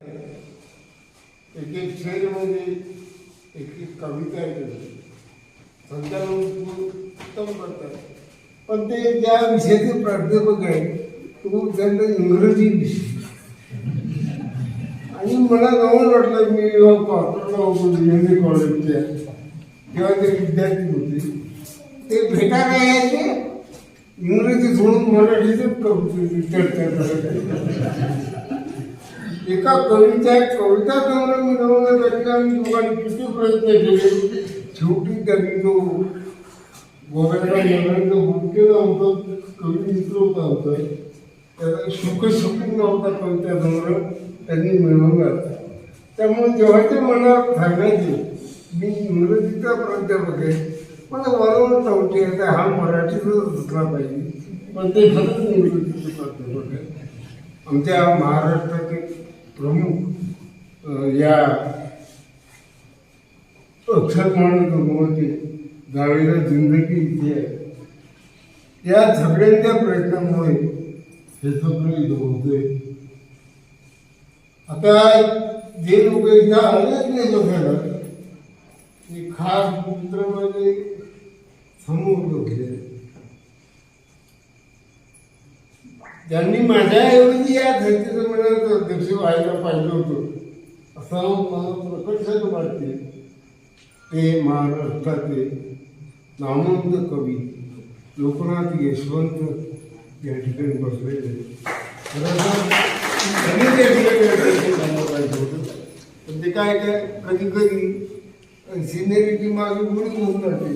एक एक शेर म्हणजे एक एक कविता आहे संचालन उत्तम करतात. पण ते ज्या विषयाचे प्राध्यापक आहेत तो त्यांना इंग्रजी विषय. आणि मला नवल वाटलं मी कॉर्पोरेटला होतो कॉलेजच्या तेव्हा ते विद्यार्थी होते ते भेटायला यायचे इंग्रजी सोडून मराठीतच कवितेची चर्चा करायची एका कवीच्या कविता संग्रह मिळवण्यासाठी आम्ही दोघांनी किती प्रयत्न केले? शेवटी त्यांनी तो गोव्याचा येण्याचा मुख्यला होता कवी मित्र होता होता त्याला सुखसुखी नव्हता कविता संग्रह त्यांनी मिळवला त्यामुळे जेव्हा ते मला सांगायचे मी इंग्रजीचा प्राध्यापक आहे मला वारंवार नव्हती आता हा मराठीतच असला पाहिजे. पण ते खरंच इंग्रजीचे प्राध्यापक आहे. आमच्या महाराष्ट्राचे प्रमुख या अक्षर म्हणत होते गावीला जिंदगी इथे आहे या सगळ्यांच्या प्रयत्नामुळे हे सगळं इथं होतोय आता जे लोक इथं आलेच नाही बघायला ते खास मित्र म्हणजे समोर होते त्यांनी माझ्याऐवजी या धर्तीचं मला अध्यक्ष व्हायला पाहिजे होतं. असं मला प्रकर्षानं वाटते. ते महाराष्ट्राचे नामवंत कवी लोकनाथ यशवंत या ठिकाणी बसलेले. तर त्यांनी त्या ठिकाणी पाहिजे होतं. पण ते काय काय कधी कधी सिनेरीची माझी मुळी होऊन जाते.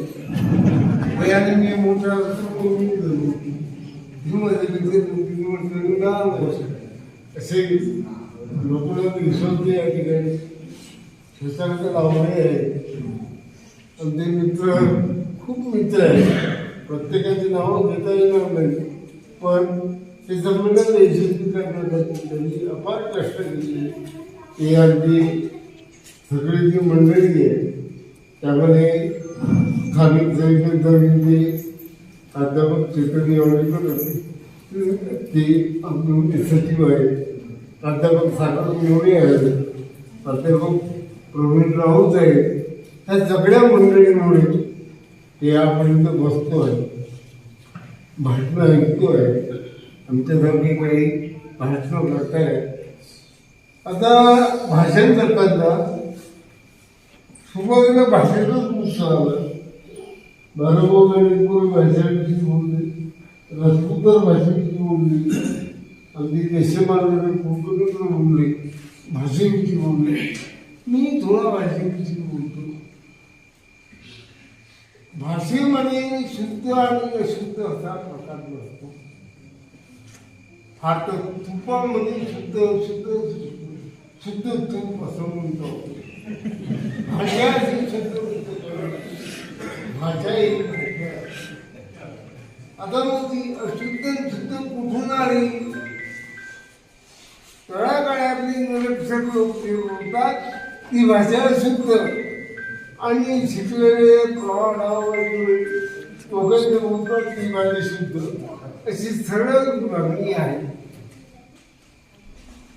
वयाने मी मोठा असे लोकनाथ यशवंत या ठिकाणी शिक्षणाचं लावणे आहे आमचे मित्र खूप मित्र आहेत प्रत्येकाची नावं घेता येणार नाही पण ते संमेलन यशस्वी करण्यासाठी त्यांनी अपार कष्ट केले ते अगदी सगळी जी मंडळी आहे त्यामध्ये स्थानिक जैविक प्राध्यापक चैतन्य येवळेकर होते ते आमचे सचिव आहे. प्राध्यापक सागर मिवळे आहेत प्राध्यापक प्रवीण राऊत आहे. ह्या सगळ्या मंडळींमुळे ते यापर्यंत बसतो आहे. भाषणं ऐकतो आहे. आमच्यासारखी काही भाषणं करताय. आता भाषण करताना सुरुवातीला भाषेतच उत्साह आला बाराभाऊ गणितपूर भाषेविषयी राजपुतर भाषेविषयी बोलली अगदी देशमार्गाने कोकणीतून बोलले भाषेविषयी बोलले मी थोडा भाषेविषयी बोलतो भाषेमध्ये शुद्ध आणि अशुद्ध असा प्रकार नसतो. फार तर तुपामध्ये शुद्ध शुद्ध शुद्ध तूप असं म्हणतो. भाषा शुद्ध भाषा एक आता मग ती अशुद्ध शुद्ध कुठून आली? तळागाळ्यातली निरक्षर लोक होतात ती भाषा अशुद्ध. आणि शिकलेले प्रवाह दोघांचे होतात ती भाषा शुद्ध. अशी सरळ मागणी आहे.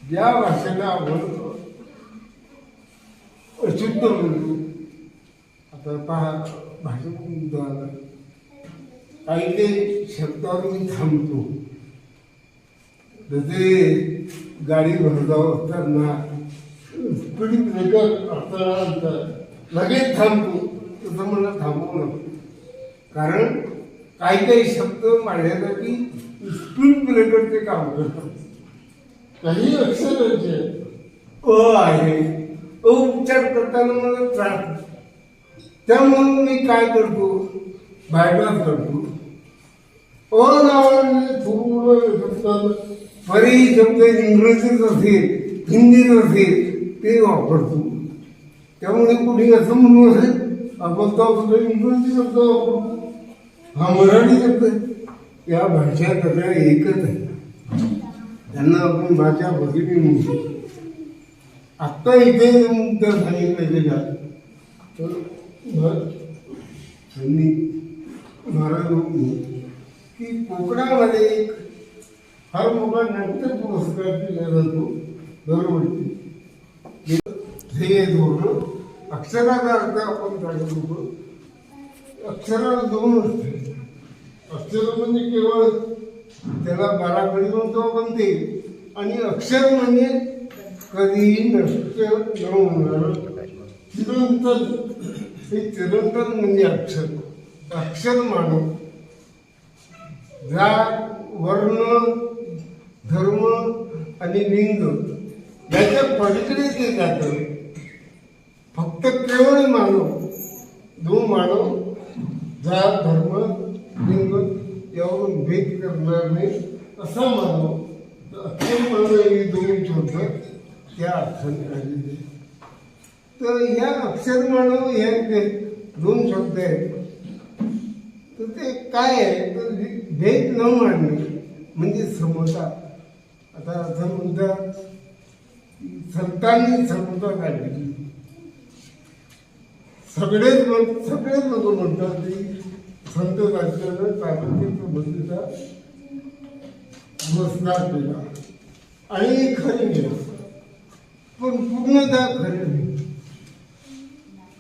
ज्या भाषेला आपण अशुद्ध म्हणतो आता पहा. भाषण मुद्दा काही ते शब्दावर मी थांबतो. जसे गाडी भरधाव असताना स्पीड ब्रेकर असताना लगेच थांबतो. तसं मला थांबवू नको. कारण काही काही शब्द माझ्यासाठी स्पीड ब्रेकरचे काम करतात. काही अक्षरांचे अ आहे. अ उच्चार करताना मला त्रास त्यामुळं मी काय करतो? बायपास करतो. अ शब्द बरेच शब्द इंग्रजीत असेल हिंदीत असेल ते वापरतो. त्यामुळे कुठे असं म्हणू असेल आपण तो आपलं इंग्रजी शब्द वापरतो. हा मराठी शब्द आहे. या भाषा सगळ्या एकच आहे. त्यांना आपण भाषा बघितली म्हणतो आत्ता इथे मुद्दा सांगितला गेला तर त्यांनी महाराज की कोकणामध्ये एक फार मोठा नाट्य पुरस्कार दिला जातो दरवर्षी. हे धोरण अक्षराचा अर्थ आपण होतो अक्षराला दोन असते. अक्षर म्हणजे केवळ त्याला बाराखडी म्हणतो आपण ते आणि अक्षर म्हणजे कधीही नष्ट न होणार. चिरंतन हे चिरंतन म्हणजे अक्षर अक्षर मानव जात वर्ण धर्म आणि लिंग याच्या पलीकडे ते जातं फक्त केवळ मानव. जो मानव जात धर्म लिंग यावरून भेद करणार नाही असा मानव. अक्षर मानव हे दोन शब्द त्या अर्थाने आलेले तर या अक्षर मानव हे दोन शब्द आहेत तर ते काय आहे? तर भेद न मांडणे म्हणजे समता. आता असं म्हणतात संतांनी समता काढली. सगळेच म्हण सगळेच लोक म्हणतात की संत राज्यानं चालवते प्रबंधीचा बसणार केला आणि खरे गेलं पण पूर्णतः खरे नाही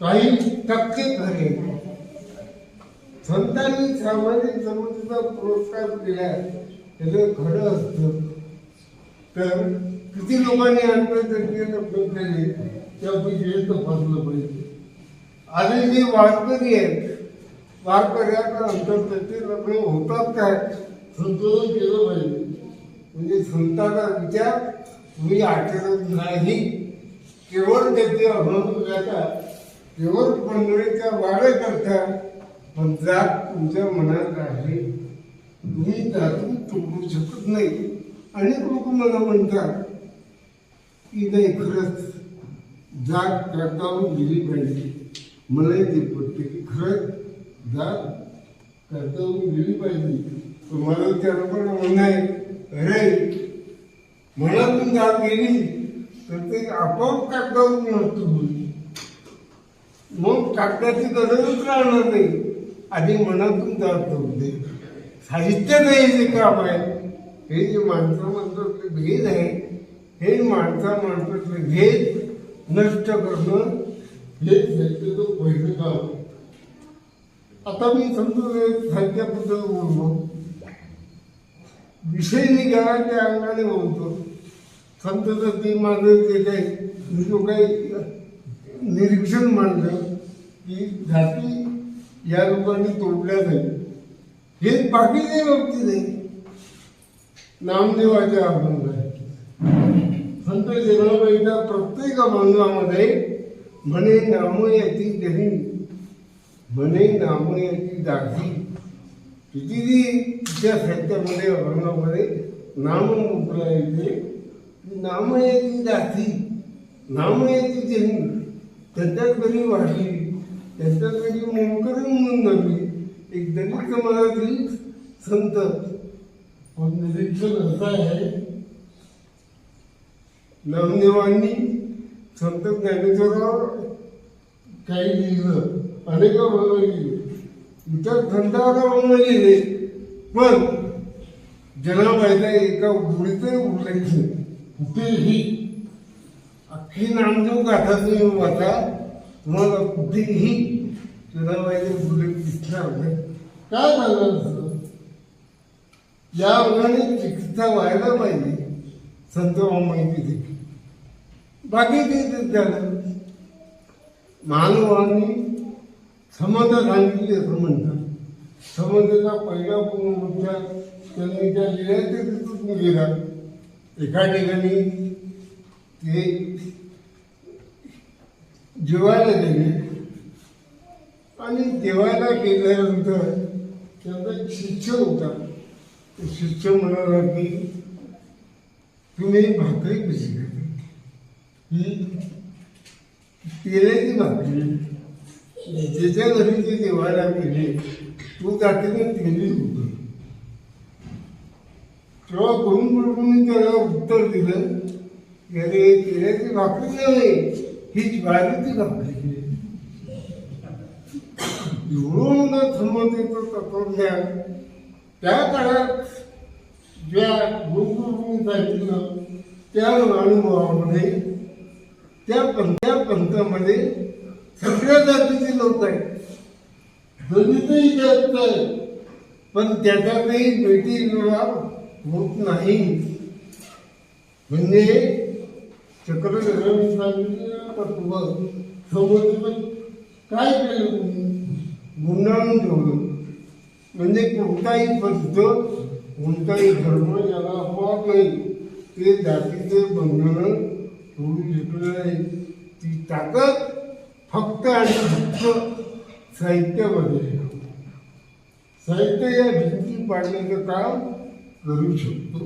काही टक्के खरे. संतांनी सामाजिक समतेचा पुरस्कार दिला त्याचं खरं असतं. तर किती लोकांनी आत्महत्या लग्न केले त्यापैकी हे तपासलं पाहिजे. आणि जे वारकरी आहेत वारकऱ्याचा अंतर्गती लग्न होतात काय संतोषन केलं पाहिजे. म्हणजे संतांचा विचार तुम्ही आठवत नाही. केवळ त्याचे अनुभव युवक मंडळीच्या वाढ करता पण जात तुमच्या मनात आहे. तुम्ही त्यातून तुंबू शकत नाही. अनेक लोक मला म्हणतात की नाही खरंच. जात करतावून गेली पाहिजे. मलाही ते पटते की खरंच जात करतावून गेली पाहिजे. तुम्हाला मला त्याला पण म्हणणं आहे अरे मनातून जात गेली तर ते आपोआप कागदावरून नष्ट होईल मग कागदाची गरजच राहणार नाही. आधी मनातून जात होते साहित्य नाही जे काम आहे. हे जे माणसा माणसातले भेद आहे. हे माणसा माणसातले भेद नष्ट करणं हे शक्यतो पहिलं काम आता मी समजू साहित्याबद्दल बोललो. विषय निघाला त्या अंगाने बोलतो. संत जर ते माझं जे काही मी जो काही निरीक्षण मांडलं. की जाती या लोकांनी तोडल्या जाईल. हे बाकीच्या बाबतीत आहे. नामदेवाच्या अभंग आहे संत जगनाबाईच्या प्रत्येक अभंगामध्ये म्हणे नाम याची म्हणे नाम याची दाखी कितीही त्या साहित्यामध्ये अभंगामध्ये नाम म्हटलं येते नाम याची दाखी नाम याची जरी त्याच्यात जरी वाढली त्याच्यात म्हणजे जरी म्हणून नव्हे एक दलित समाजातील संत. पण निरीक्षण असं आहे नामदेवांनी संत ज्ञानेश्वरावर काही लिहिलं अनेक अभंग लिहिले. इतर संतांना अभंग लिहिले पण जनाबाईचा एका गोळीतही उल्लेख कुठेही. अख्खी नामदेव गाथा तुम्ही वाचा. तुम्हाला कुठेही जनाबाईचे उल्लेख दिसणार नाही. काय झालं असं या अंगाने चिकित्सा व्हायला पाहिजे संत माहिती देखील बाकी ते झालं मानवाने समता सांगितली असं म्हणतात. समतेचा पहिला मुद्दा त्यांनी त्या लिहिल्या तिथून गेला एका ठिकाणी ते जेवायला गेले. आणि जेवायला गेल्यानंतर त्यांचा शिष्य होता. शिष्य म्हणाला की तुम्ही भाकरी कशी खाता ही तेलाची भाकरी. ज्याच्या घरी ते जेवायला गेले तो जातीने तेली होती तेव्हा करून कोणी त्याला उत्तर दिलं की अरे तेलाची भाकरी आहे. हीच ज्वारीची भाकरी आहे. एवढं संबंधित तत्वज्ञान त्या काळात ज्या गुरुकुलनी सांगितलं त्या अनुभवामध्ये त्या पंथ्या पंथामध्ये सगळ्या जातीचे लोक आहेत दलितही जास्त आहे पण त्याच्यातही भेटी विवाह होत नाही म्हणजे चक्र सांगितलं काय केलं गुंडाळून ठेवलं. म्हणजे कोणताही पंथ कोणताही धर्म याला होत नाही ते जातीचे बंधन सोडू शकले नाही ती ताकद फक्त आणि फक्त साहित्यामध्ये आहे. साहित्य या भिंती पाडण्याचं काम करू शकतो.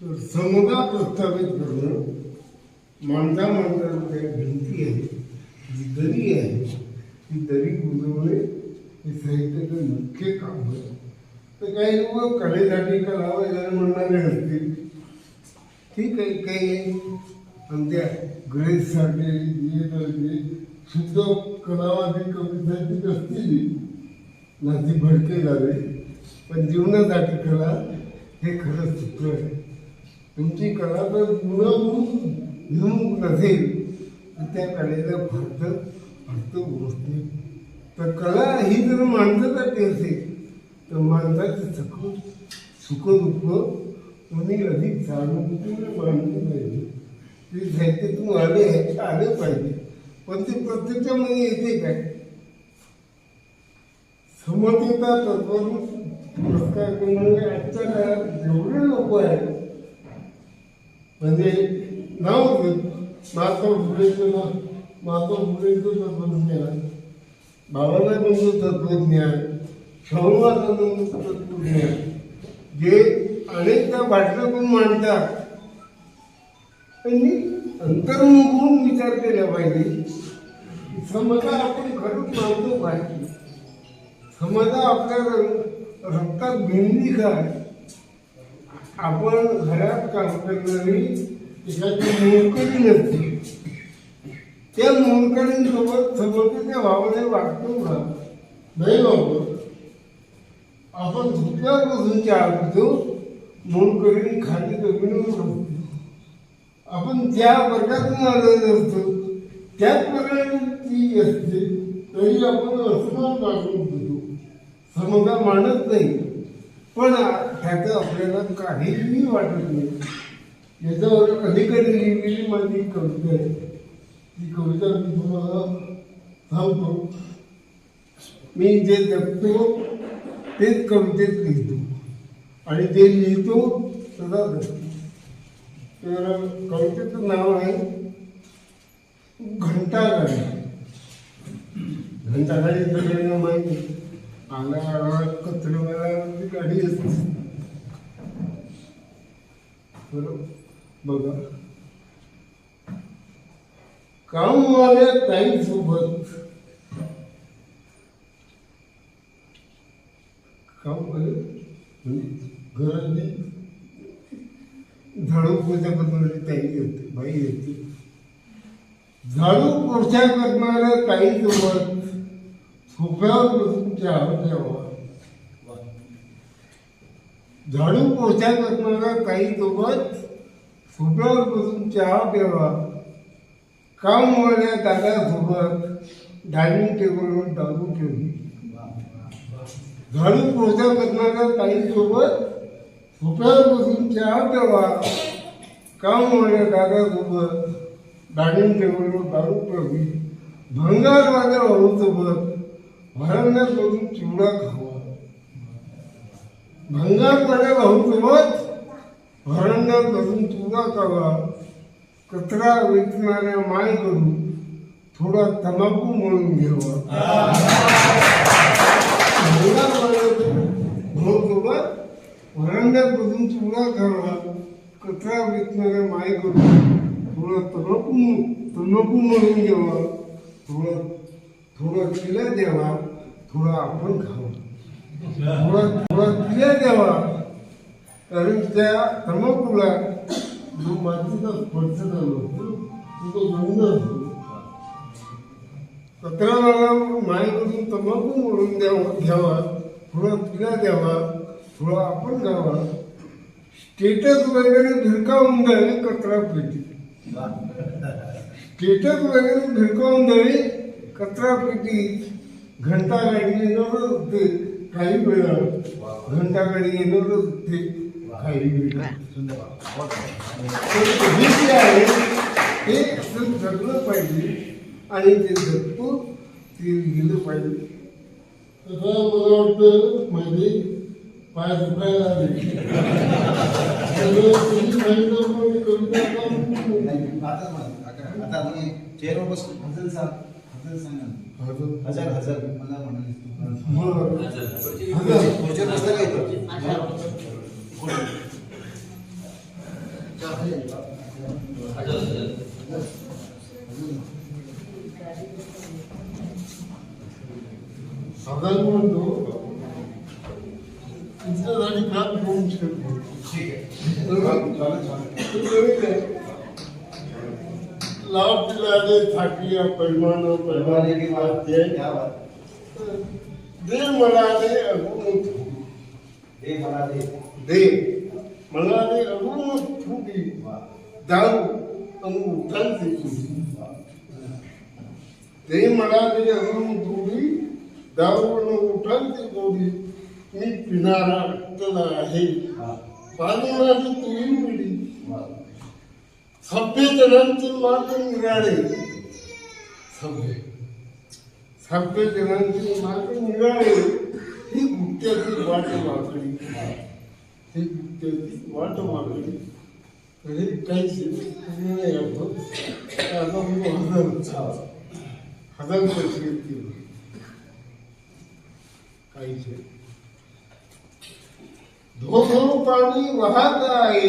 तर समुदाय प्रस्थापित करणं माणसा माणसाच्या भिंती आहे जी दरी आहे ती दरी बुजवणे हे साहित्याचं मुख्य काम आहे तर काही लोक कलेसाठी कला वगैरे म्हणणारे असतील ठीक आहे काही आमच्या ग्रेससाठी बीएसाठी शुद्ध कलावादी कविसाठी असतील नाती भडके झाले पण जीवनासाठी कला हे खरंच सूत्र आहे तुमची कला जर गुणवून घेऊन नसेल तर त्या कलेला फक्त अर्थ उरत तर कला ही जर माणसासाठी असेल तर माणसाचं सखू सुख दुःख तुम्ही अधिक सहानुभूतीने मांडले पाहिजे ते साहित्यातून आले आहे आले पाहिजे पण ते प्रत्यक्षामध्ये येते काय? समतेचा तत्व पुरस्कार म्हणजे आजच्या काळात जेवढे लोक आहेत म्हणजे नाव घेत महात्मा फुलेचं नाव महात्मा फुलेचं तत्वज्ञान बाबासाहेबांचं तत्वज्ञान शाहूमातांचं तत्वज्ञान जे अनेकदा भाषणातून मांडतात त्यांनी अंतर्मुखून विचार केला पाहिजे. समजा आपण घडून मानतो पाहिजे समजा आपल्या र- रक्तात भेंडी काय आपण घरात काम करणारी एखादी मोलकरी नसते. त्या मोलकरींसोबत समोरच्या भावाने वागतो का? नाही वागत आपण झोपल्यावर बसून चहा पितो खाली जमिनीवर आपण ज्या वर्गातून आलेलो असतो त्याच प्रकारे असते तरी आपण असमान मागून देतो समजा मानत नाही. पण त्याचं आपल्याला काहीही वाटत नाही. याच्यावर अलीकडे लिहिलेली माझी कविता आहे. ती कविता मी तुम्हाला सांगतो. मी जे जगतो तेच कवितेत लिहितो. आणि जे लिहितो सदा जगतो तर कवितेचं नाव आहे घंटागाडी घंटागाडी सगळ्यांना माहिती. आहे. आला आला गाडी असते बरोबर बघा. कामवाल्या ताई काम म्हणजे घरातली झाडू पोछा करणारी ताई येते बाई येते. झाडू पोछा करणाऱ्या ताई सोबत बसून चहा प्यावा झाडू पोछा करणाऱ्या ताई सोबत सोफ्यावर बसून चहा प्यावा. कामवाल्या दादासोबत डायनिंग टेबलवर दारू ठेवली. झाडू पोछा करणाऱ्या ताईसोबत सोफ्यावर बसून चहा प्यावा. कामवाल्या दादासोबत डायनिंग टेबलवर दारू ठेवली. भंगार माझ्या भाऊसोबत भरण्यात बसून चिवडा खावा. भंगारपणे वाहून भाऊसोबत भरण्यात बसून चिवडा खावा. कचरा वेचणाऱ्या माय करू थोडा तंबाखू म्हणून घ्यावा. भाऊसोबत वरांड्यात बसून चिवडा खावा. कचरा वेचणाऱ्या माय करू थोडा तंबाखू तंबाखू म्हणून घ्यावा. थोडं थोडं तिला द्यावा. थोडा आपण खावा थोडं थोडा क्लिअर द्यावा. कारण त्या तंबाखूला जो मातीचा स्पर्श झालो तो गंध असतो. कचरावाला मायकडून तंबाखू मोडून द्यावा घ्यावा थोडा तिला द्यावा थोडा आपण द्यावा स्टेटस वगैरे भिरकावून द्यावे कचरा पेटी. स्टेटस वगैरे भिरकावून द्यावे कचरा पेटी. घंटा गाडी येणारच होते काही वेळा घंटा गाडी येणारच होते काही वेळा हे जे आहे ते आपण जगलं पाहिजे आणि ते जगतो ते गेलं पाहिजे. तसं मला वाटतं माझे पाय दुखायला आले. तुम्ही सांगितलं करून. आता मी चेअरवर हजर सांगा हजार हजार. मला? हजार म्हणतो तुमच्यासाठी काम करून ठीक आहे. दिला थाकी पैमान पैमाने की बात है क्या बात दे मला दे अगुण हे मला दे दे मला दे अगुण फुटी दारू अंगुठांची ते मला दे अगुण फुटी दारू अंगुठांची गोडी. मी पिणारा आहे. हा. पाणी माझी तुही मिळी वा. सभ्य जनांचे मार्ग निराळे सभ्य सभ्य जनांचे मार्ग निराळे ही गुप्त्याची वाट वाकडी ही गुप्त्याची वाट वाकडी तर हे काहीच नाही आपण आता मी हजार हजार पैसे केले काहीच. धो धो पाणी वाहत आहे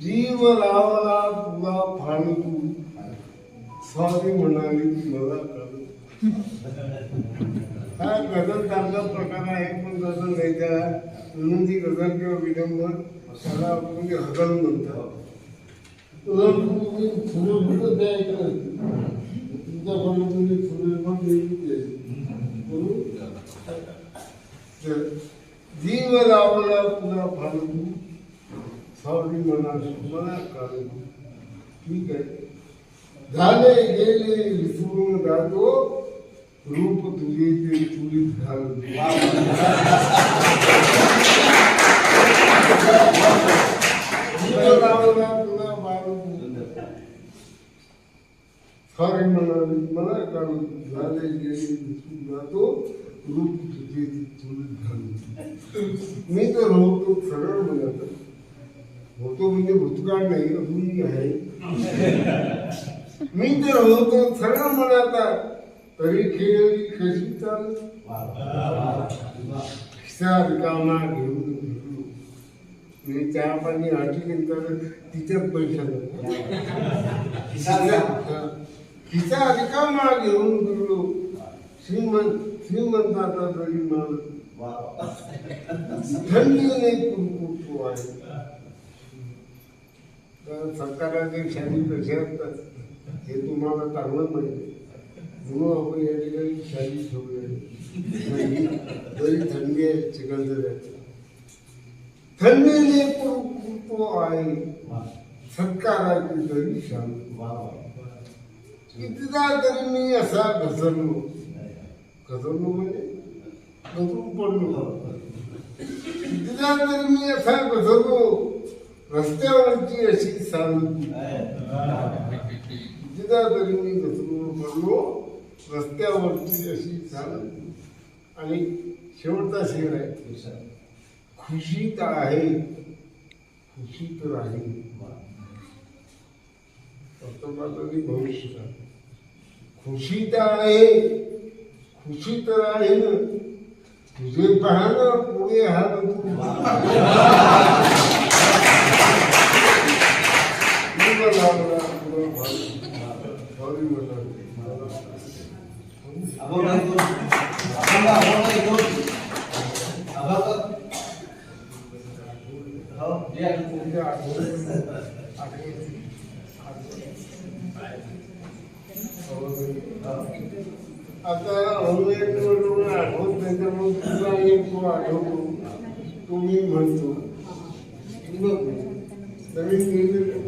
जीव लावला तुला फाळून स्वामी म्हणाली मला कळलं. हा गजल चांगला प्रकार आहे पण गजल नाही त्या. म्हणून ती गजल किंवा विडंबन त्याला म्हणजे हजल म्हणतात. तुला तुम्ही फुलं फुलं द्यायचं तुमच्याकडे तुम्ही फुले पण देऊ तर जीव लावला तुला फाळून सावली म्हणा मला काढू ठीक आहे झाले गेले विसरून जातो रूप तुझे ते चुलीत घालून तुला मारून सारे म्हणाले मला काढून झाले गेले विसरून जातो रूप तुझे ते चुलीत घालून मी तर होतो सरळ म्हणत होतो म्हणजे भूतकाळ नाही अजूनही आहे. मी तर होतो सरळ म्हणता तरी खेळली कशी चाल. खिसा रिकामा घेऊन मी चहा पाणी आठवल्यानंतर तिच्याच पैशाला खिसा रिकामा. घेऊन फिरलो श्रीमंत श्रीमंताचा तरी माल वा. थंडीने कुरकुरतो आहे. तर सरकाराचे शाली कसे असतात हे तुम्हाला चांगलं माहिती म्हणून आपण या ठिकाणी शाली ठेवली तरी थंडी आहे चिखलदऱ्यात थंडीने तो आहे. सत्काराची तरी शाल कितीदा तरी मी असा घसरलो. घसरलो म्हणजे? घसरून पडलो. कितीदा तरी मी असा घसरलो. रस्त्यावरची अशी साल कितीदा तरी मी घसरून पडलो रस्त्यावरची अशी चालत आणि शेवटचा शेर आहे खुशी तर आहे खुशी तर आहे. भविष्य. खुशीत आहे खुशीत राहील आहे खुशी तर आहे ना. अभंग. हो, पुढे हा तुझ्या आठवणी आठवणी आता अवैध बरोबर आठवत त्याच्यामुळे तुला एक तो आठवतो तो मी म्हणतो नवीन नवीन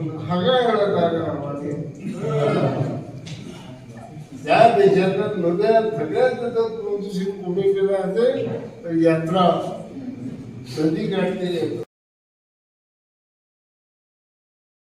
बागा जागा त्या देशाच्या नद्या सगळ्यात जर केला असेल तर यात्रा नदी काढते?